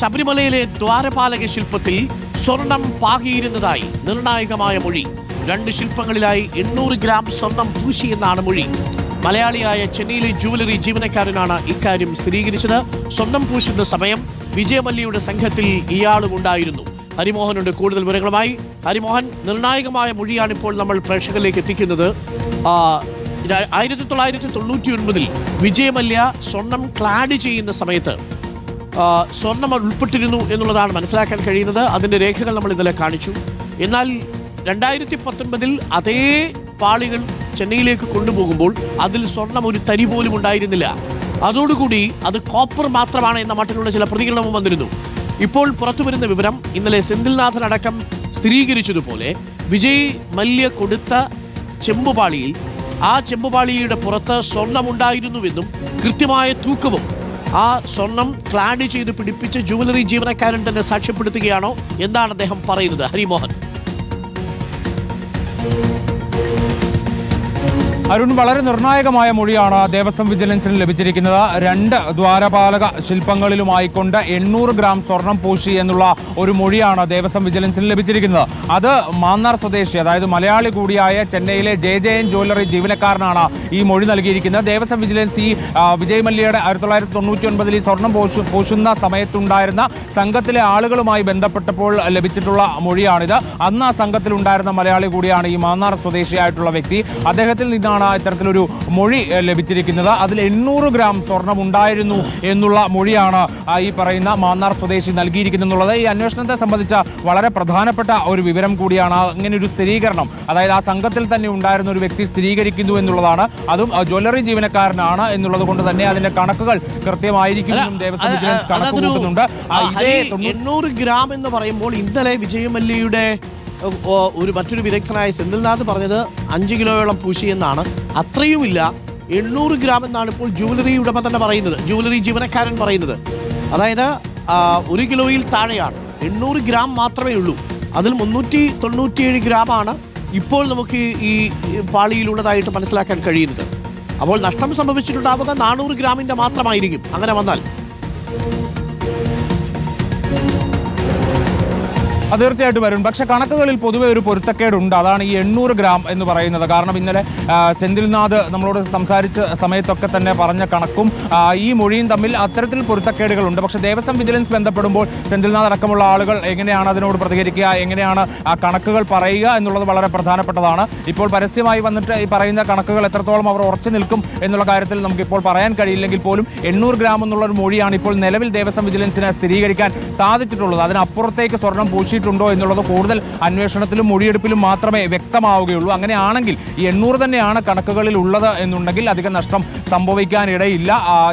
ശബരിമലയിലെ ദ്വാരപാലക ശില്പത്തിൽ സ്വർണം പാകിയിരുന്നതായി നിർണായകമായ മൊഴി. രണ്ട് ശില്പങ്ങളിലായി എണ്ണൂറ് ഗ്രാം സ്വർണം പൂശിയെന്നാണ് മൊഴി. മലയാളിയായ ചെന്നൈയിലെ ജുവലറി ജീവനക്കാരനാണ് ഇക്കാര്യം സ്ഥിരീകരിച്ചത്. സ്വർണം പൂശുന്ന സമയം വിജയമല്ലിയുടെ സംഘത്തിൽ ഇയാളും ഉണ്ടായിരുന്നു. ഹരിമോഹനുണ്ട് കൂടുതൽ വിവരങ്ങളുമായി. ഹരിമോഹൻ നിർണായകമായ മൊഴിയാണ് ഇപ്പോൾ നമ്മൾ പ്രേക്ഷകരിലേക്ക് എത്തിക്കുന്നത്. ആയിരത്തി തൊള്ളായിരത്തി തൊണ്ണൂറ്റി ഒൻപതിൽ വിജയമല്യ സ്വർണം ക്ലാഡ് ചെയ്യുന്ന സമയത്ത് സ്വർണം ഉൾപ്പെട്ടിരുന്നു എന്നുള്ളതാണ് മനസ്സിലാക്കാൻ കഴിയുന്നത്. അതിന്റെ രേഖകൾ നമ്മൾ ഇന്നലെ കാണിച്ചു. എന്നാൽ രണ്ടായിരത്തി പത്തൊൻപതിൽ അതേ പാളികൾ ചെന്നൈയിലേക്ക് കൊണ്ടുപോകുമ്പോൾ അതിൽ സ്വർണം ഒരു തരി പോലും ഉണ്ടായിരുന്നില്ല. അതോടുകൂടി അത് കോപ്പർ മാത്രമാണ് എന്ന മട്ടിലുള്ള ചില പ്രതികരണവും വന്നിരുന്നു. ഇപ്പോൾ പുറത്തു വരുന്ന വിവരം ഇന്നലെ സെന്തിൽനാഥൻ അടക്കം സ്ഥിരീകരിച്ചതുപോലെ വിജയ് മല്യ കൊടുത്ത ചെമ്പുപാളിയിൽ ആ ചെമ്പുപാളിയുടെ പുറത്ത് സ്വർണമുണ്ടായിരുന്നുവെന്നും കൃത്യമായ തൂക്കവും ആ സ്വർണം ക്ലാഡ് ചെയ്ത് പിടിപ്പിച്ച് ജുവലറി ജീവനക്കാരൻ തന്നെ സാക്ഷ്യപ്പെടുത്തുകയാണോ എന്താണ് അദ്ദേഹം പറയുന്നത്. ഹരിമോഹൻ. അരുൺ വളരെ നിർണായകമായ മൊഴിയാണ് ദേവസ്വം വിജിലൻസിന് ലഭിച്ചിരിക്കുന്നത്. രണ്ട് ദ്വാരപാലക ശില്പങ്ങളിലുമായിക്കൊണ്ട് എണ്ണൂറ് ഗ്രാം സ്വർണം പൂശി എന്നുള്ള ഒരു മൊഴിയാണ് ദേവസ്വം വിജിലൻസിന് ലഭിച്ചിരിക്കുന്നത്. അത് മാന്നാർ സ്വദേശി അതായത് മലയാളി കൂടിയായ ചെന്നൈയിലെ ജെ ജെ എൻ ജ്വല്ലറി ജീവനക്കാരനാണ് ഈ മൊഴി നൽകിയിരിക്കുന്നത്. ദേവസ്വം വിജിലൻസ് ഈ വിജയ് മല്യയുടെ ആയിരത്തി തൊള്ളായിരത്തി തൊണ്ണൂറ്റി ഒൻപതിൽ സ്വർണം പൂശു പൂശുന്ന സമയത്തുണ്ടായിരുന്ന സംഘത്തിലെ ആളുകളുമായി ബന്ധപ്പെട്ടപ്പോൾ ലഭിച്ചിട്ടുള്ള മൊഴിയാണിത്. അന്ന് ആ സംഘത്തിലുണ്ടായിരുന്ന മലയാളി കൂടിയാണ് ഈ മാന്നാർ സ്വദേശിയായിട്ടുള്ള വ്യക്തി. അദ്ദേഹത്തിൽ നിന്നാണ് ഇത്തരത്തിലൊരു മൊഴി ലഭിച്ചിരിക്കുന്നത്. അതിൽ എണ്ണൂറ് ഗ്രാം സ്വർണം ഉണ്ടായിരുന്നു എന്നുള്ള മൊഴിയാണ് ഈ പറയുന്ന മാന്നാർ സ്വദേശി നൽകിയിരിക്കുന്നത് ഈ അന്വേഷണത്തെ സംബന്ധിച്ച വളരെ പ്രധാനപ്പെട്ട ഒരു വിവരം കൂടിയാണ്. അങ്ങനെ ഇങ്ങനെ ഒരു സ്ഥിരീകരണം അതായത് ആ സംഘത്തിൽ തന്നെ ഉണ്ടായിരുന്ന ഒരു വ്യക്തി സ്ഥിരീകരിക്കുന്നു എന്നുള്ളതാണ്. അതും ജ്വല്ലറി ജീവനക്കാരനാണ് എന്നുള്ളത് കൊണ്ട് തന്നെ അതിന്റെ കണക്കുകൾ കൃത്യമായിരിക്കുമെന്നും ദേവസ്വം വിജിലൻസ് കണക്ക് കൂട്ടുന്നുണ്ട്. എണ്ണൂറ് ഗ്രാം എന്ന് പറയുമ്പോൾ ഇന്നലെ വിജയമല്ലിയുടെ ഒരു മറ്റൊരു വിദഗ്ധനായ സെന്തിൽനാഥ് പറഞ്ഞത് അഞ്ച് കിലോയോളം പൂശി എന്നാണ്. അത്രയുമില്ല. എണ്ണൂറ് ഗ്രാം എന്നാണ് ഇപ്പോൾ ജുവലറി ഉടമ തന്നെ പറയുന്നത്. ജുവലറി ജീവനക്കാരൻ പറയുന്നത്. അതായത് ഒരു കിലോയിൽ താഴെയാണ്. എണ്ണൂറ് ഗ്രാം മാത്രമേ ഉള്ളൂ. അതിൽ മുന്നൂറ്റി തൊണ്ണൂറ്റിയേഴ് ഗ്രാമാണ് ഇപ്പോൾ നമുക്ക് ഈ പാളിയിലുള്ളതായിട്ട് മനസ്സിലാക്കാൻ കഴിയുന്നത്. അപ്പോൾ നഷ്ടം സംഭവിച്ചിട്ടുണ്ടാവുക നാനൂറ് ഗ്രാമിന്റെ മാത്രമായിരിക്കും. അങ്ങനെ വന്നാൽ. അത് തീർച്ചയായിട്ടും വരും പക്ഷെ കണക്കുകളിൽ പൊതുവെ ഒരു പൊരുത്തക്കേടുണ്ട്. അതാണ് ഈ എണ്ണൂറ് ഗ്രാം എന്ന് പറയുന്നത്. കാരണം ഇന്നലെ സെന്തിൽനാഥ് നമ്മളോട് സംസാരിച്ച സമയത്തൊക്കെ തന്നെ പറഞ്ഞ കണക്കും ഈ മൊഴിയും തമ്മിൽ അത്തരത്തിൽ പൊരുത്തക്കേടുകളുണ്ട്. പക്ഷെ ദേവസ്വം വിജിലൻസ് ബന്ധപ്പെടുമ്പോൾ സെന്തിൽനാഥ് അടക്കമുള്ള ആളുകൾ എങ്ങനെയാണ് അതിനോട് പ്രതികരിക്കുക എങ്ങനെയാണ് ആ കണക്കുകൾ പറയുക എന്നുള്ളത് വളരെ പ്രധാനപ്പെട്ടതാണ്. ഇപ്പോൾ പരസ്യമായി വന്നിട്ട് ഈ പറയുന്ന കണക്കുകൾ എത്രത്തോളം അവർ ഉറച്ചു നിൽക്കും എന്നുള്ള കാര്യത്തിൽ നമുക്കിപ്പോൾ പറയാൻ കഴിയില്ലെങ്കിൽ പോലും എണ്ണൂറ് ഗ്രാം എന്നുള്ള ഒരു മൊഴിയാണ് ഇപ്പോൾ നിലവിൽ ദേവസ്വം വിജിലൻസിനെ സ്ഥിരീകരിക്കാൻ സാധിച്ചിട്ടുള്ളത്. അതിനപ്പുറത്തേക്ക് സ്വർണം പൂശിയിട്ടുണ്ടോ എന്നുള്ളത് കൂടുതൽ അന്വേഷണത്തിലും മൊഴിയെടുപ്പിലും മാത്രമേ വ്യക്തമാവുകയുള്ളൂ. അങ്ങനെയാണെങ്കിൽ എണ്ണൂറ് തന്നെയാണ് കണക്കുകളിൽ ഉള്ളത് എന്നുണ്ടെങ്കിൽ അധികം നഷ്ടം സംഭവിക്കാനിടയില്ല.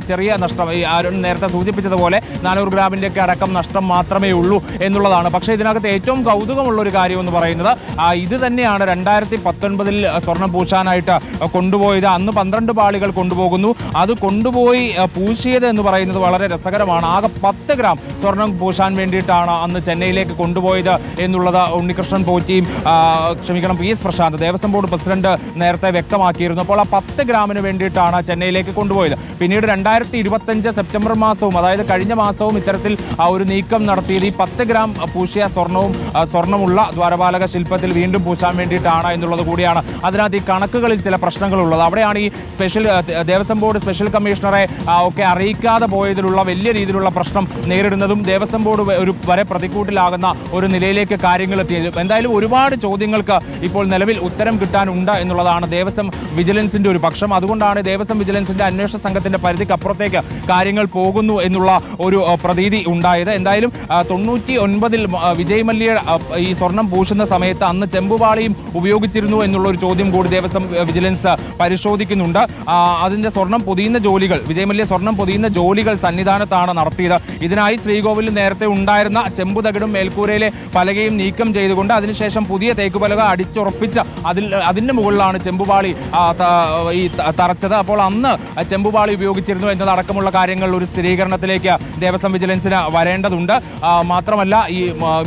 ചെറിയ നഷ്ടം. ഈ അരുൺ നേരത്തെ സൂചിപ്പിച്ചതുപോലെ നാനൂറ് ഗ്രാമിന്റെയൊക്കെ അടക്കം നഷ്ടം മാത്രമേ ഉള്ളൂ എന്നുള്ളതാണ്. പക്ഷേ ഇതിനകത്ത് ഏറ്റവും കൗതുകമുള്ള ഒരു കാര്യം എന്ന് പറയുന്നത് ഇത് തന്നെയാണ് രണ്ടായിരത്തി പത്തൊൻപതിൽ സ്വർണം പൂശാനായിട്ട് കൊണ്ടുപോയത്. അന്ന് പന്ത്രണ്ട് പാളികൾ കൊണ്ടുപോകുന്നു. അത് കൊണ്ടുപോയി പൂശിയത് എന്ന് പറയുന്നത് വളരെ രസകരമാണ്. ആകെ പത്ത് ഗ്രാം സ്വർണം പൂശാൻ വേണ്ടിയിട്ടാണ് അന്ന് ചെന്നൈയിലേക്ക് കൊണ്ടുപോയത് എന്നുള്ളത് ഉണ്ണികൃഷ്ണൻ പോറ്റിയും ക്ഷമിക്കണം P S Prashanth Devaswom board president നേരത്തെ വ്യക്തമാക്കിയിരുന്നു. അപ്പോൾ ആ പത്ത് ഗ്രാമിന് വേണ്ടിയിട്ടാണ് ചെന്നൈയിലേക്ക് കൊണ്ടുപോയത്. പിന്നീട് രണ്ടായിരത്തി ഇരുപത്തഞ്ച് സെപ്റ്റംബർ മാസവും അതായത് കഴിഞ്ഞ മാസവും ഇത്തരത്തിൽ ഒരു നീക്കം നടത്തിയത്. ഈ പത്ത് ഗ്രാം പൂശിയ സ്വർണവും സ്വർണമുള്ള ദ്വാരപാലക ശില്പത്തിൽ വീണ്ടും പൂശാൻ വേണ്ടിയിട്ടാണ് എന്നുള്ളത് കൂടിയാണ്. അതിനകത്ത് ഈ കണക്കുകളിൽ ചില പ്രശ്നങ്ങളുള്ളത്. അവിടെയാണ് ഈ സ്പെഷ്യൽ ദേവസ്വം ബോർഡ് സ്പെഷ്യൽ കമ്മീഷണറെ ഒക്കെ അറിയിക്കാതെ പോയതിലുള്ള വലിയ രീതിയിലുള്ള പ്രശ്നം നേരിടുന്നതും ദേവസ്വം ബോർഡ് ഒരു വരെ പ്രതിക്കൂട്ടിലാകുന്ന ഒരു നിലയിലേക്ക് കാര്യങ്ങൾ എത്തിയത്. എന്തായാലും ഒരുപാട് ചോദ്യങ്ങൾക്ക് ഇപ്പോൾ നിലവിൽ ഉത്തരം കിട്ടാനുണ്ട് എന്നുള്ളതാണ് ദേവസ്വം വിജിലൻസിന്റെ ഒരു പക്ഷം. അതുകൊണ്ടാണ് ദേവസ്വം വിജിലൻസിന്റെ അന്വേഷണ സംഘത്തിന്റെ പരിധിക്ക് അപ്പുറത്തേക്ക് കാര്യങ്ങൾ പോകുന്നു എന്നുള്ള ഒരു പ്രതീതി ഉണ്ടായത്. എന്തായാലും തൊണ്ണൂറ്റി ഒൻപതിൽ വിജയ് മല്യ ഈ സ്വർണം പൂശുന്ന സമയത്ത് അന്ന് ചെമ്പുപാളിയും ഉപയോഗിച്ചിരുന്നു എന്നുള്ള ഒരു ചോദ്യം കൂടി ദേവസ്വം വിജിലൻസ് പരിശോധിക്കുന്നുണ്ട്. അതിന്റെ സ്വർണം പൊതിയുന്ന ജോലികൾ വിജയ് മല്യ സ്വർണം പൊതിയുന്ന ജോലികൾ സന്നിധാനത്താണ് നടത്തിയത്. ഇതിനായി ശ്രീകോവിലിൽ നേരത്തെ ഉണ്ടായിരുന്ന ചെമ്പുതകിടും മേൽക്കൂരയിലെ പലകയും നീക്കം ചെയ്തുകൊണ്ട് അതിനുശേഷം പുതിയ തേക്കുപലക അടിച്ചുറപ്പിച്ച് അതിൽ അതിന്റെ മുകളിലാണ് ചെമ്പുപാളി ഈ തറച്ചത്. അപ്പോൾ അന്ന് ചെമ്പുപാളി ഉപയോഗിച്ചിരുന്നു എന്നതടക്കമുള്ള കാര്യങ്ങൾ ഒരു സ്ഥിരീകരണത്തിലേക്ക് ദേവസ്വം വിജിലൻസിന് വരേണ്ടതുണ്ട്. മാത്രമല്ല ഈ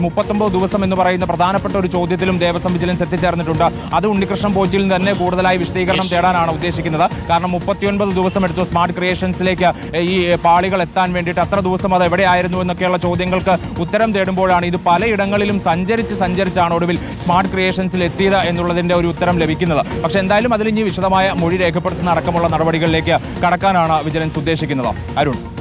മുപ്പത്തൊമ്പത് ദിവസം എന്ന് പറയുന്ന പ്രധാനപ്പെട്ട ഒരു ചോദ്യത്തിലും ദേവസ്വം വിജിലൻസ് എത്തിച്ചേർന്നിട്ടുണ്ട്. അത് ഉണ്ണികൃഷ്ണൻ പോറ്റിൽ നിന്ന് തന്നെ കൂടുതലായി വിശദീകരണം തേടാനാണ് ഉദ്ദേശിക്കുന്നത്. കാരണം മുപ്പത്തിയൊൻപത് ദിവസം എടുത്തു സ്മാർട്ട് ക്രിയേഷൻസിലേക്ക് ഈ പാളികൾ എത്താൻ വേണ്ടിയിട്ട് അത്ര ദിവസം അത് എവിടെയായിരുന്നു എന്നൊക്കെയുള്ള ചോദ്യങ്ങൾക്ക് ഉത്തരം തേടുമ്പോഴാണ് ഇത് പലയിടങ്ങളിലും സഞ്ചരിച്ച് സഞ്ചരിച്ചാണ് ഒടുവിൽ സ്മാർട്ട് ക്രിയേഷൻസിൽ എത്തിയത് എന്നുള്ളതിന്റെ ഒരു ഉത്തരം ലഭിക്കുന്നത്. പക്ഷേ എന്തായാലും അതിൽ ഇനി വിശദമായ മൊഴി രേഖപ്പെടുത്തുന്ന അടക്കമുള്ള നടപടികളിലേക്ക് കടക്കാനാണ് വിജിലൻസ് ഉദ്ദേശിക്കുന്നത്. അരുൺ.